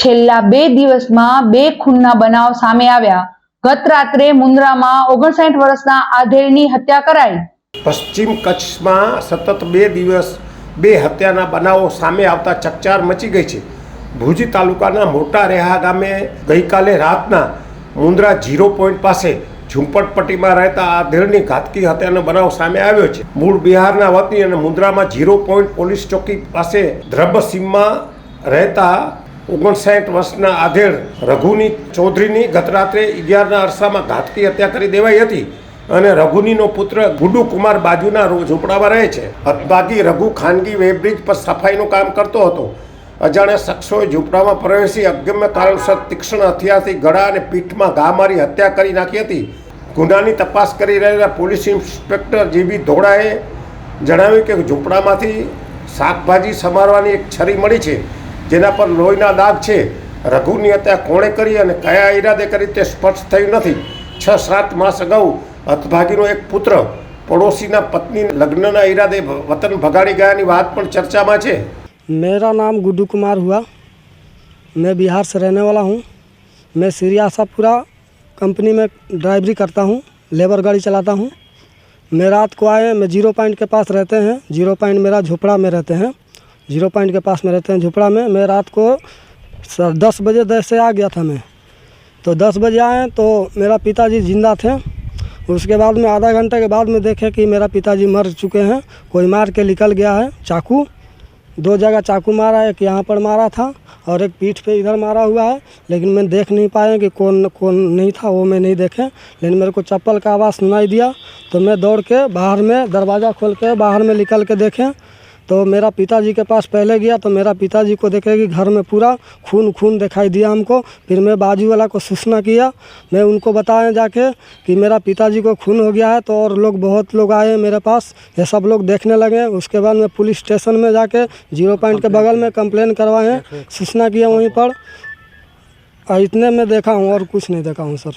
છેલ્લા બે દિવસમાં બે ખૂનના બનાવ સામે આવ્યા. ગત રાત્રે મુન્દ્રામાં ઓગણસાઠ વર્ષના આધેડની હત્યા કરાઈ. પશ્ચિમ કચ્છમાં સતત બે દિવસ બે હત્યાના બનાવો સામે આવતા ચકચાર મચી ગઈ છે. ભુજ તાલુકાના મોટા રેહા ગામે ગઈકાલે રાતના મુન્દ્રા ઝીરો પોઈન્ટ પાસે ઝુંપડપટ્ટીમાં રહેતા આધેડની ઘાતકી હત્યાનો બનાવ સામે આવ્યો છે. મૂળ બિહારના વતની અને મુન્દ્રામાં ઝીરો પોઈન્ટ પોલીસ ચોકી પાસે ધ્રબસીમમાં રહેતા ઓગણસાઠ વર્ષના આધેડ રઘુની ચૌધરીની ગત રાત્રે અગિયારના અરસામાં ઘાતકી હત્યા કરી દેવાઈ હતી અને રઘુનીનો પુત્ર ગુડુ કુમાર બાજુના ઝૂંપડામાં રહે છે. હતભાગી રઘુ ખાનગી વેબ્રિજ પર સફાઈનું કામ કરતો હતો. અજાણ્યા શખ્સોએ ઝૂંપડામાં પ્રવેશી અગમ્ય કારણસર તીક્ષ્ણ હથિયારથી ગળા અને પીઠમાં ઘા મારી હત્યા કરી નાખી હતી. ગુનાની તપાસ કરી રહેલા પોલીસ ઇન્સ્પેક્ટર જીબી ધોળાએ જણાવ્યું કે ઝૂંપડામાંથી શાકભાજી સમારવાની એક છરી મળી છે. જેના પર લોહીના દાગ છે રઘુની હત્યા કોણે કરી અને કયા ઈરાદે કરી તે સ્પષ્ટ થયું નથી છ સાત માસ અગાઉ હતભાગીનો એક પુત્ર પડોશીના પત્ની લગ્નના ઈરાદે વતન ભગાડી ગયાની વાત પણ ચર્ચામાં છે मेरा नाम गुड्डू कुमार हुआ मैं बिहार से रहने वाला हूँ मैं सिरियासापुरा कंपनी में ड्राइवरी करता हूँ लेबर गाड़ी चलाता हूँ मैं रात को आए मैं जीरो पॉइंट के पास रहते हैं जीरो पॉइंट मेरा झोपड़ा में रहते हैं ज़ीरो पॉइंट के पास में रहते हैं झुपड़ा में। मैं रात को सर दस बजे दस से आ गया था मैं। तो दस बजे आए तो मेरा पिताजी ज़िंदा थे। उसके बाद में आधा घंटे के बाद में देखे कि मेरा पिताजी मर चुके हैं। कोई मार के निकल गया है, चाकू। दो जगह चाकू मारा, एक यहाँ पर मारा था और एक पीठ पे इधर मारा हुआ है। लेकिन मैं देख नहीं पाया कि कौन कौन नहीं था, वो मैं नहीं देखे। लेकिन मेरे को चप्पल का आवाज़ सुनाई दिया। तो मैं दौड़ के बाहर में दरवाज़ा खोल के बाहर में निकल के देखे। तो मेरा पिताजी के पास पहले गया तो मेरा पिताजी को देखे कि घर में पूरा खून खून दिखाई दिया हमको। फिर मैं बाजू वाला को सूचना किया। मैं उनको बताया जाके कि मेरा पिताजी को खून हो गया है तो और लोग बहुत लोग आए मेरे पास। ये सब लोग देखने लगे। उसके बाद मैं पुलिस स्टेशन में जाके ज़ीरो पॉइंट के बगल में कंप्लेन करवाए सूचना किया वहीं पर। इतने में देखा हूँ और कुछ नहीं देखा हूँ सर।